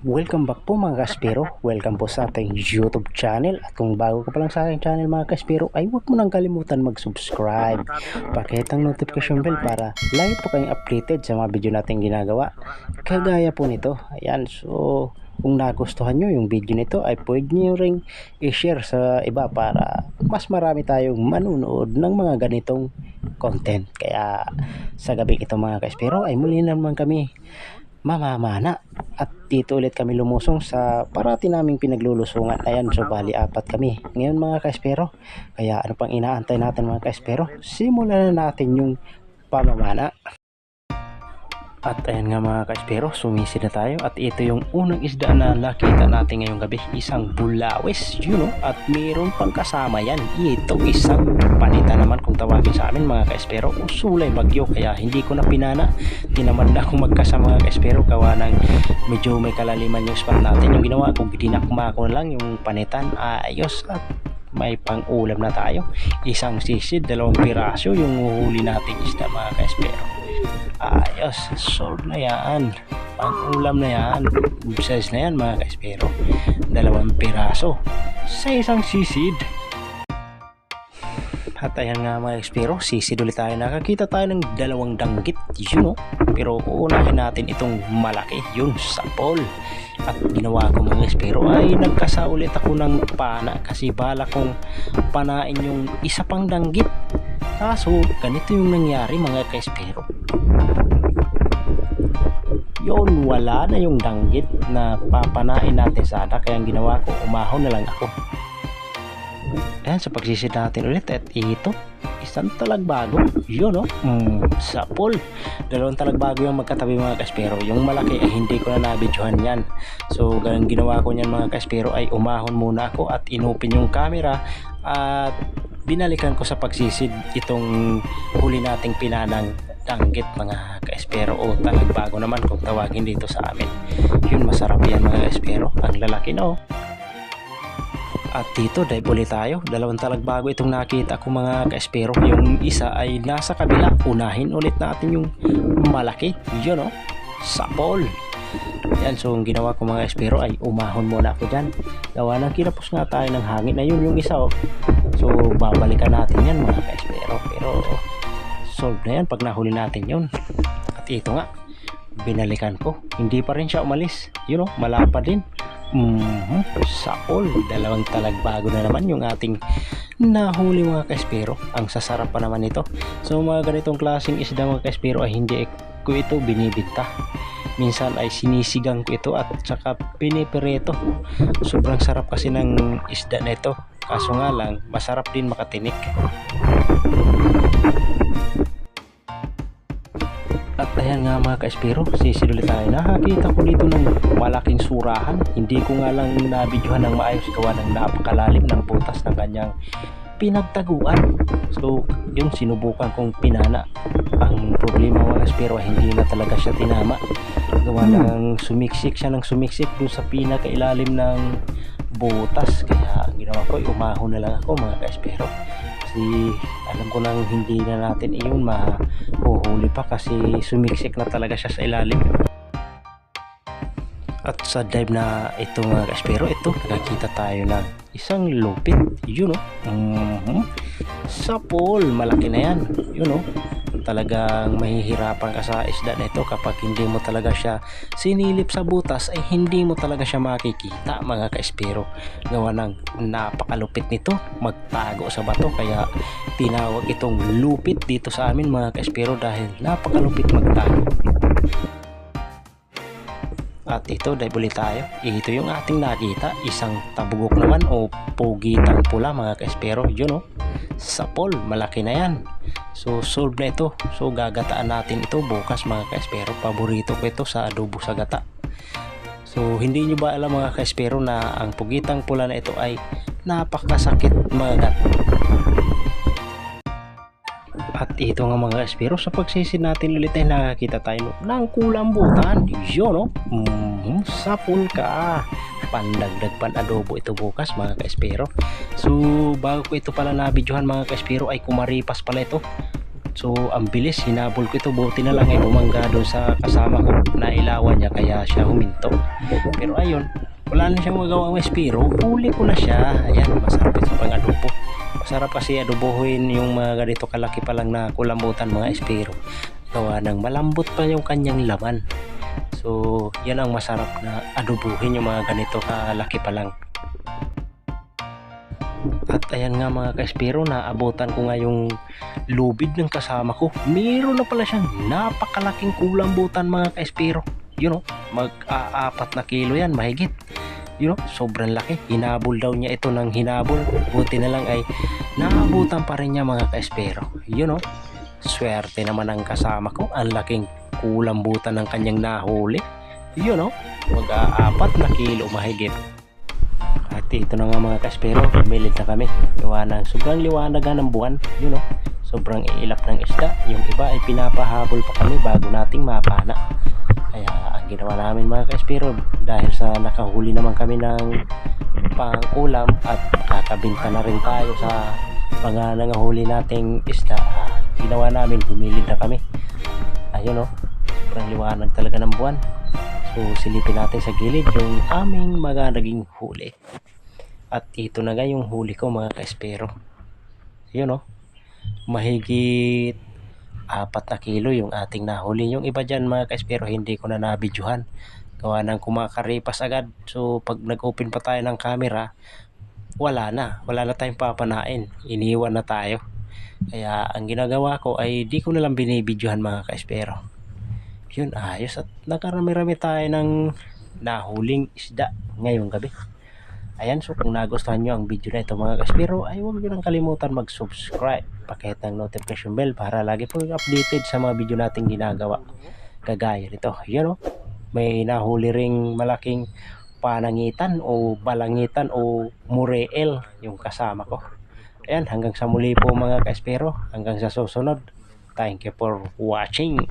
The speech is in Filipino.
Welcome back po mga kaspero. Welcome po sa ating YouTube channel. At kung bago ka pa lang sa aking channel mga kaspero, ay huwag mo nang kalimutan mag-subscribe. Pakihit ang notification bell para lagi po kayong updated sa mga video natin ginagawa. Kagaya po nito. Ayan, so kung nagustuhan nyo yung video nito ay pwede nyo ring i-share sa iba para mas marami tayong manunood ng mga ganitong content. Kaya sa gabi ito mga kaspero ay muli na naman kami mamamana. At dito ulit kami lumusong sa parati naming pinaglulusungan ayan so bali apat kami. Ngayon mga kaespero kaya ano pang inaantay natin mga kaespero? Simulan na natin yung pamamana at ayan nga mga kaespero sumisid na tayo. At ito yung unang isda na nakita natin ngayong gabi isang bulawis you know? At mayroon pang kasama yan. Ito isang panita naman kung tawagin sa amin mga kaespero. Usulay bagyo kaya hindi ko na pinana. Tinamad na akong magkasama mga kaespero. Gawa ng medyo may kalaliman yung spot natin. Yung ginawa ko dinakma ko na lang yung panitan ayos. At may pang ulam na tayo. Isang sisid dalawang piraso yung uhuli nating isda mga kaespero ayos solve na yan pang ulam na yan size na yan mga kaespero dalawang piraso sa isang sisid at ayan nga mga ekspero, sisid ulit tayo. Nakakita tayo ng dalawang danggit, yun o. Pero uunahin natin itong malaki, yun, sapol. At ginawa ko mga ekspero ay nagkasa ulit ako ng pana kasi bala kong panain yung isa pang danggit. Kaso, ganito yung nangyari mga kaespero. Yun, wala na yung danggit na papanain natin sana. Kaya ang ginawa ko, umahon na lang ako. Ayan, sa pagsisid natin ulit at ito, isang talagbago. Yun, no? Mm, sapol. Dalawang talagbago yung magkatabi mga kaspero. Yung malaki ay hindi ko na nabidyohan yan. So, ganun ginawa ko niyan mga kaspero ay umahon muna ako at inupin yung camera at binalikan ko sa pagsisid itong huli nating pinanang danggit mga kaespero o talagbago naman kung tawagin dito sa amin. Yun, masarap yan mga kaespero. Ang lalaki no. At dito, dive ulit tayo. Dalawang talagbago itong nakita ko mga kaespero. Yung isa ay nasa kabila. Unahin ulit natin yung malaki. Yun o. Sapol. Yan, so ang ginawa ko mga espero ay umahon muna ako dyan. Gawa ng kinapos nga tayo ng hangin na yun yung isa oh. So babalikan natin yan mga kaespero. Solve na yan pag nahuli natin yun. At ito nga, binalikan ko. Hindi pa rin siya umalis. Yun oh, malapad din. Mm-hmm. Sapol. Dalawang talagbago na naman yung ating nahuli mga kaespero. Ang sasarap pa naman ito. So mga ganitong klaseng isda mga kaespero ay hindi ko ito binibinta. Minsan ay sinisigang ko ito at saka pinipireto. Sobrang sarap kasi ng isda na ito. Kaso nga lang, masarap din makatinik. Ayan nga mga kaespero, sisid ulit tayo. Nakakita ko dito ng malaking surahan. Hindi ko nga lang nabidyohan ng maayos gawa ng napakalalim ng butas ng kanyang pinagtaguan. So, yun sinubukan kong pinana. Ang problema mga kaespero ay hindi na talaga siya tinama. Gawa ng sumiksik siya ng sumiksik dun sa pinakailalim ng butas. Kaya ang ginawa ko, ay umahon na lang ako mga kaespero kasi alam ko nang hindi na natin iyon mahuhuli pa kasi sumiksik na talaga siya sa ilalim. At sa dive na ito mga kaspero ito nakakita tayo ng isang lupit yun o mm-hmm. sapol malaki na yan yun o talagang mahihirapan ka sa isda na ito kapag hindi mo talaga siya sinilip sa butas ay hindi mo talaga siya makikita mga kaespero. Gawa ng napakalupit nito magtago sa bato kaya tinawag itong lupit dito sa amin mga kaespero dahil napakalupit magtago at ito, dive ulit tayo. Ito yung ating nakita. Isang tabugok naman o pugitang pula mga kaespero. Yun o. Sapol. Malaki na yan. So, solve na ito. So, gagataan natin ito bukas mga kaespero. Paborito ko ito sa adobo sa gata. So, hindi nyo ba alam mga kaespero na ang pugitang pula na ito ay napakasakit mga gat. Ito nga mga espero sa pagsisid natin ulit ay nakakita tayo ng kulambutan. Yun no? Mm, sapul ka. Pandagdag pan adobo ito bukas mga kaespero. So bago ko ito pala nabidyohan mga kaespero ay kumaripas pala ito. So ang bilis hinabol ko ito buti na lang ay bumangga doon sa kasama ko nailawan niya kaya siya huminto. Pero ayun, wala na siyang magawang espiro. Huli ko na siya. Ayan, masarap ito pang adobo. Masarap kasi adobohin yung mga ganito kalaki pa lang na kulambutan mga espiro. Gawa ng malambot pa yung kanyang laman. So, yan ang masarap na adobuhin yung mga ganito kalaki pa lang. At ayan nga mga kaespiro, naabutan ko nga yung lubid ng kasama ko. Meron na pala siyang napakalaking kulambutan mga kaespiro. You know, mag-aapat na kilo yan, mahigit. You know, sobrang laki. Hinabol daw niya ito ng hinabol. Buti na lang ay naabutan pa rin niya mga kaespiro. You know, swerte naman ang kasama ko. Ang laking kulambutan ng kanyang nahuli. You know, mag-aapat na kilo mahigit. At ito na nga mga kaspero, humilid na kami. Gawa ng sobrang liwanag ng buwan, you know. Sobrang iilap ng isda. Yung iba ay pinapahabol pa kami bago nating mapana. Ginawa namin mga kaspero, dahil sa nakahuli naman kami ng pangulam at kakabinta na rin tayo sa mga nangahuli nating isda, ginawa namin, humilid na kami. Ayun o, sobrang liwanag talaga ng buwan. So silipin natin sa gilid yung aming mga naging huli. At ito na nga yung huli ko mga kaespero. Yun o. Mahigit apat na kilo yung ating nahuli. Yung iba dyan mga kaespero hindi ko na nabidyohan. Gawa ng kumakaripas agad. So pag nag-open pa tayo ng camera, wala na. Wala na tayong papanain. Iniwan na tayo. Kaya ang ginagawa ko ay di ko na lang binibidyohan mga kaespero yun ayos at nakarami-rami tayo ng nahuling isda ngayong gabi ayan so kung nagustuhan nyo ang video na ito mga kaspiro ay huwag nyo lang kalimutan mag subscribe pakihit ng notification bell para lagi po updated sa mga video nating ginagawa. Kagaya nito yun o may nahuli ring malaking panangitan o balangitan o mureel yung kasama ko. Ayan hanggang sa muli po mga kaspero hanggang sa susunod. Thank you for watching